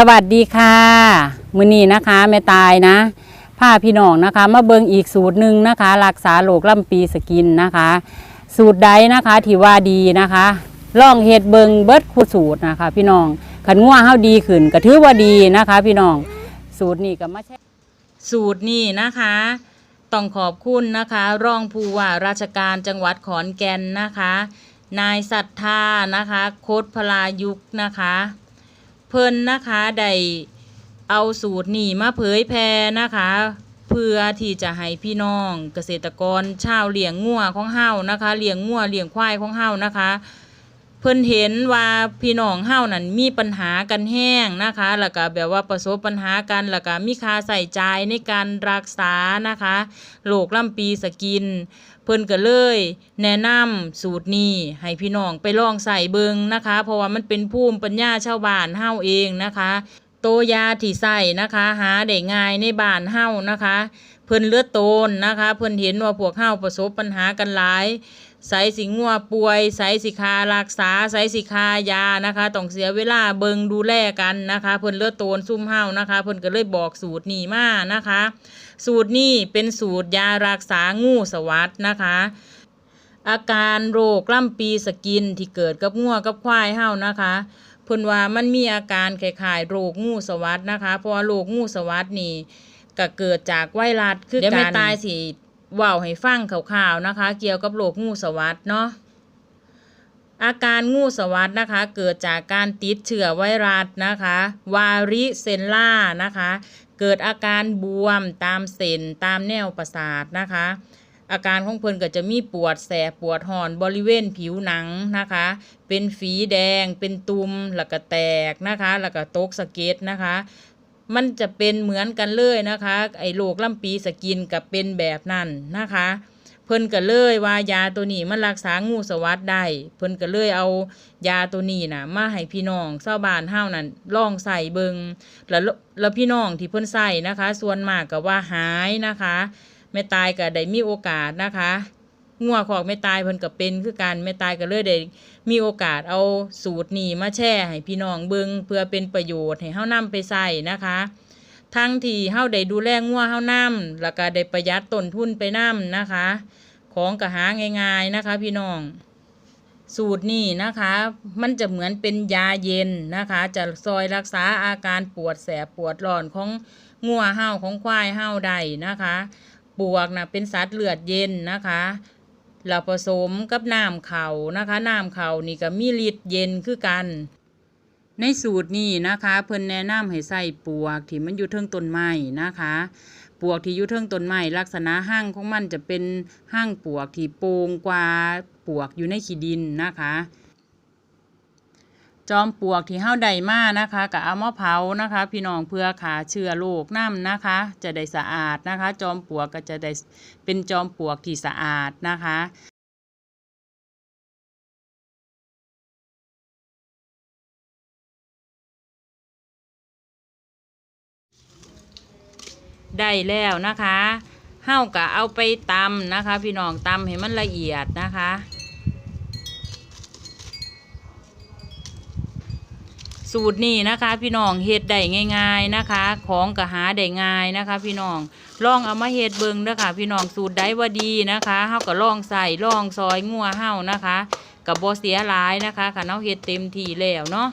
สวัสดีค่ะมือนี้นะคะแม่ตายนะผ้าพี่น้องนะคะ มาเบิงอีกสูตรหนึ่งนะคะ รักษาโรคลำปีสกินนะคะ สูตรใดนะคะที่ว่าดีนะคะลองเฮ็ดเบิงเบิร์ดคูสูตรนะคะ พี่น้องขันง่วเฮาดีขึ้นก็ถือว่าดีนะคะ พี่น้องสูตรนี้ก็มาแช่สูตรนี้นะคะต้องขอบคุณนะคะ รองผู้ว่าราชการจังหวัดขอนแก่นนะคะ นายศรัทธานะคะ โคตรพลายุกนะคะ เพิ่นนะคะได้เอาสูตรนี่มาเผยแพร่นะคะ เพื่อที่จะให้พี่น้องเกษตรกรชาวเลี้ยงงัวของเฮานะคะเลี้ยงงัวเลี้ยงควายของเฮานะคะ เพิ่นเห็นว่าพี่น้องเฮานั่นมีปัญหากันแห้งนะคะ แล้วก็แบบว่าประสบปัญหากันแล้วก็มีค่าใส่ใจในการรักษานะคะโรคลำปีสกิน เพิ่นก็เลย แนะนำสูตรนี้ให้พี่น้องไปลองใส่เบิงนะคะ เพราะว่ามันเป็นภูมิปัญญาชาวบ้านเฮาเองนะคะโตยาที่ใส่นะคะ หาได้ง่ายในบ้านเฮานะคะ เพิ่นเลือดโตนนะคะ เพิ่นเห็นว่าพวกเฮาประสบปัญหากันหลาย ใส่สิงัวป่วย ใส่สิคารักษา ใส่สิคายานะคะต้องเสียเวลาเบิงดูแลกันนะคะ เพิ่นเลือดโตนซุ่มเฮานะคะเพิ่นก็เลยบอกสูตรนี้มานะคะ สูตรนี้เป็นสูตรยารักษางูสวัสดนะคะอาการโรคล้ำปีสกินที่เกิดกับงัวกับควายเฮานะคะเพิ่นว่ามันมีอาการคล้ายๆโรคงูสวัสดนะคะ เพราะว่าโรคงูสวัสดนี่ก็เกิดจากไวรัสคือกันเดี๋ยวแม่ตายสิ ว้าให้ฟังข่าวๆนะคะ เกี่ยวกับโรคงูสวัสดเนาะอาการงูสวัสดนะคะ เกิดจากการติดเชื้อไวรัสนะคะ วาริเซนล่านะคะ เกิดอาการบวมตามเส้นตามแนวประสาทนะคะ อาการของเพิ่นก็จะมีปวดแสบปวดหอนบริเวณผิวหนังนะคะ เป็นฝีแดงเป็นตุ่มแล้วก็แตกนะคะ แล้วก็ตกสะเก็ดนะคะ มันจะเป็นเหมือนกันเลยนะคะ ไอ้โรคลำปีสกินกับเป็นแบบนั้นนะคะ เพิ่นก็เลยว่ายาตัวนี้มันรักษางูสวัสดได้ เพิ่นก็เลยเอายาตัวนี้นะมาให้พี่น้องชาวบ้าบานเฮานั่นลองใส่เบิงแล้วแล้วพี่น้องที่เพิ่นใส่นะคะ ส่วนมากก็ว่าหายนะคะแม่ตายก็ได้มีโอกาสนะคะ งัวของแม่ตายเพิ่นก็เป็นคือกันแม่ตายก็เลยได้มีโอกาสเอาสูตรนี้มาแชร์ให้พี่น้องเบิงเพื่อเป็นประโยชน์ให้เฮานำไปใส่นะคะ ทั้งที่เฮาได้ดูแลงัวเฮานำแล้วก็ได้ประหยัดต้นทุนไปนำนะคะ ของกะหาง่ายๆนะคะ พี่น้องสูตรนี้นะคะ มันจะเหมือนเป็นยาเย็นนะคะ จะซอยรักษาอาการปวดแสบปวดร้อนของงัวเห่าของควายเห่าใดนะคะ ปวกนะเป็นสัตว์เลือดเย็นนะคะ เราผสมกับน้ำเขานะคะน้ำเขานี่ก็มีฤทธิ์เย็นคือกัน ในสูตรนี้นะคะ เพิ่นแนะนำให้ใส่ปวกที่มันอยู่เทิงต้นไม้นะคะปวกที่อยู่เทิงต้นไม้ลักษณะห้างของมันจะเป็นห้างปวกที่โปร่งกว่าปวกอยู่ในขี้ดินนะคะ จอมปลวกที่เฮาได้มานะคะก็เอามาเผานะคะ พี่น้องเพื่อขาเชื้อโรคน้ำนะคะ จะได้สะอาดนะคะ จอมปลวกก็จะได้เป็นจอมปลวกที่สะอาดนะคะได้แล้วนะคะเฮาก็เอาไปตำนะคะ พี่น้องตำให้มันละเอียดนะคะ สูตรนี้นะคะ พี่น้องเฮ็ดได้ง่าย ๆนะคะ ของกระหาได้ง่ายนะคะ พี่น้องลองเอามาเฮ็ดเบิ่งเด้อค่ะพี่น้องสูตรได้ว่าดีนะคะเฮาก็ลองใส่ลองซอยงัวเฮานะคะกับบ่เสียหลายนะคะคันเฮาเฮ็ดเต็มที่แล้วเนาะ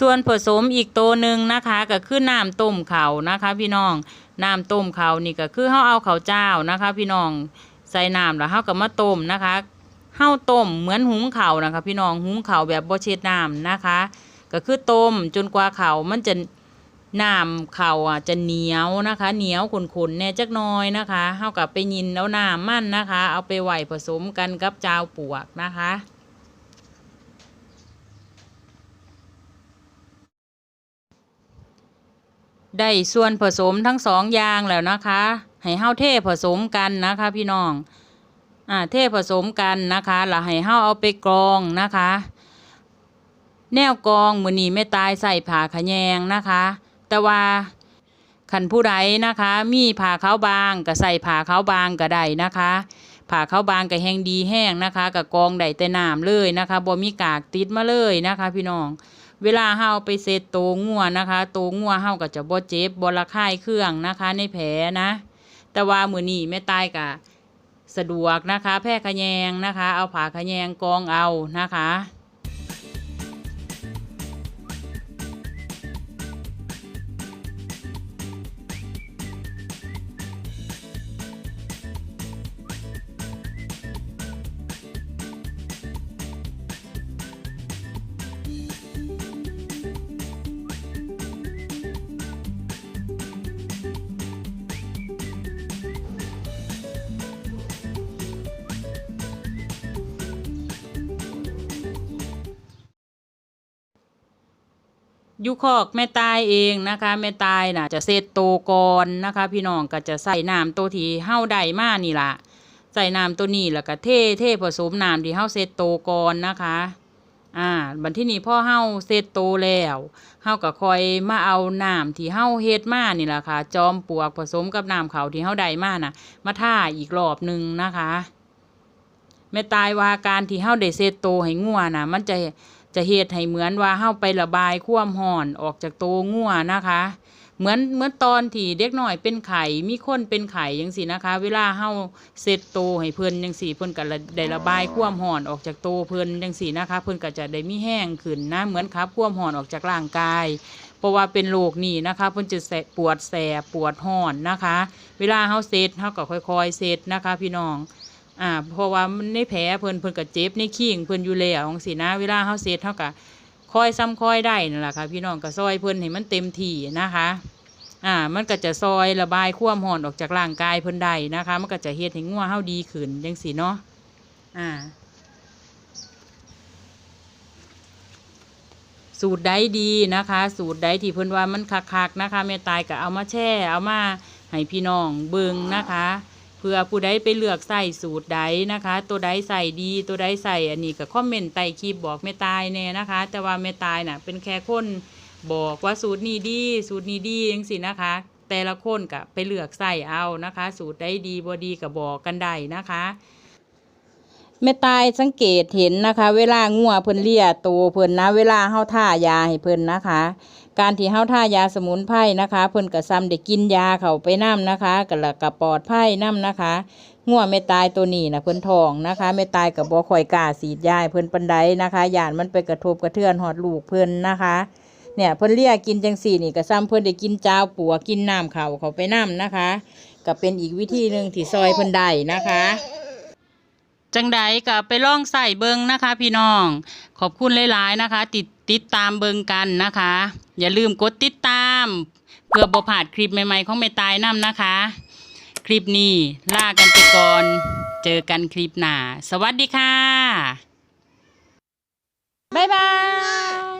ส่วนผสมอีกตัวหนึ่งนะคะก็คือน้ำต้มเขานะคะ พี่น้องน้ำต้มเขานี่ก็คือเฮาเอาเขาเจ้านะคะ พี่น้องใส่น้ำแล้วเฮาก็มาต้มนะคะเฮาต้มเหมือนหุงเขานะคะ พี่น้องหุงเข้าแบบบ่เช็ดน้ำนะคะ ก็คือต้มจนกว่าเขามันจะน้ำเขาอะจะเหนียวนะคะ เหนียวขุนๆแน่จักน้อยนะคะเฮากับไปยินแล้วน้ำมันนะคะ เอาไปไหวผสมกันกับจาวปวกนะคะ ได้ส่วนผสมทั้งสองอย่างแล้วนะคะ ให้เฮาเทผสมกันนะคะพี่น้อง อ่าเทผสมกันนะคะแล้วให้เฮาเอาไปกรองนะคะ แนวกรองมือนีไม่ตายใส่ผ่าขะแยงนะคะ แต่ว่าขันผู้ใดนะคะ มีผ่าขาวบางก็ใส่ผ่าขาวบางก็ได้นะคะผ่าขาวบางก็แห้งดีแห้งนะคะกับกองได้แต่น้ำเลยนะคะบ่มีกากติดมาเลยนะคะ พี่น้อง เวลาเฮาไปเซตโตงัวนะคะโตงัวเฮาก็จะบ่เจ็บบ่ระคายเครื่องนะคะ ในแผลนะ แต่ว่ามือนี่แม่ตายกะสะดวกนะคะ แพร่ขแยงนะคะ เอาผ่าขแยงกองเอานะคะ ยุคอกแม่ตายเองนะคะ แม่ตายน่ะจะเซตโตก่อนนะคะ พี่น้องก็จะใส่น้ำตัวที่เฮาได้มานี่ล่ะใส่น้ำตัวนี้แล้วก็เทเทผสมน้ำที่เฮาเซตโตก่อนนะคะ อ่า บัดที่นี้พ่อเฮาเซตโตแล้วเฮาก็คอยมาเอาน้ำที่เฮาเฮ็ดมานี่ล่ะค่ะ จอมปลวกผสมกับน้ำเขาที่เฮาได้มาน่ะ มาท่าอีกรอบหนึ่งนะคะแม่ตายว่าการที่เฮาได้เซตโตให้งัวน่ะ มันจะ จะเฮ็ดให้เหมือนว่าเฮาไประบายความร้อนออกจากโตวงัวนะคะ เหมือนเหมือนตอนที่เด็กหน้อยเป็นไข่มีคนเป็นไข่จังซี่นะคะ เวลาเฮาเซตโตให้เพิ่นจังซี่เพิ่นก็ละได้ระบายความร้อนออกจากโตวเพิ่นจังซี่นะคะ เพิ่นก็จะได้มีแห้งขึ้นนะ เหมือนครับความร้อนออกจากร่างกายเพราะว่าเป็นโรคนี่นะคะเพิ่นจะแสบปวดแสบปวดห้อนนะคะ เวลาเฮาเซตเฮาก็ค่อยๆเซตนะคะ พี่น้อง อ่าเพราะว่ามันในแผลเพิ่นเพิ่นก็เจ็บในขิงเพิ่นอยู่แล้วจังซี่นะเวลาเฮาเซตเฮาก็ค่อยซ้ำค่อยได้นั่นแหละค่ะพี่น้องก็ซอยเพิ่นให้มันเต็มที่นะคะอ่ามันก็จะซอยระบายความร้อนออกจากร่างกายเพิ่นได้นะคะ มันก็จะเฮ็ดให้งัวเฮาดีขึ้นจังซี่เนาะอ่าสูตรใดดีนะคะ สูตรใดที่เพิ่นว่ามันคักๆนะคะแม่ตายก็เอามาแช่เอามาให้พี่น้องเบิ่งนะคะ พื่อผู้ใดไปเลือกใส่สูตรใดนะคะ ตัวใดใส่ดีตัวใดใส่อันนี้ก็คอมเมนต์ใต้คลิปบอกไม่ตายแน่นะคะ แต่ว่าไม่ตายน่ะเป็นแค่คนบอกว่าสูตรนี้ดี สูตรนี้ดียังสินะคะ แต่ละคนก็ไปเลือกใส่เอานะคะ สูตรใดดีบ่ดีก็บอกกันได้นะคะ แม่ตายสังเกตเห็นนะคะ เวลางัวเพิ่นเลียตัวเพิ่นนะเวลาเฮาท่ายาให้เพิ่นนะคะ การที่เฮาท่ายาสมุนไพรนะคะ เพิ่นก็ซ้ำได้กินยาเข้าไปน้ำนะคะก็ละก็ปอดภัยน้ำนะคะงัวแม่ตายตัวนี้นะเพิ่นทองนะคะแม่ตายก็บ่ค่อยกาสีดยาให้เพิ่นปานใดนะคะย่านมันไปกระทบกระเทือนฮอดลูกเพิ่นนะคะเนี่ยเพิ่นเลียกินจังสี่นี่ก็ซ้ำเพิ่นได้กินจาวปัวกินน้ำเขาเขาไปน้ำนะคะ ก็เป็นอีกวิธีหนึ่งที่ซอยเพิ่นได้นะคะ จังไดกับไปล่องใส่เบิงนะคะ พี่น้อง ขอบคุณหลายๆนะคะ ติดติดตามเบิงกันนะคะ อย่าลืมกดติดตาม เพื่อบ่ผาดคลิปใหม่ๆของเมตายน้ำนะคะ คลิปนี้ลากันไปก่อนเจอกันคลิปหน้า สวัสดีค่ะ บ๊ายบาย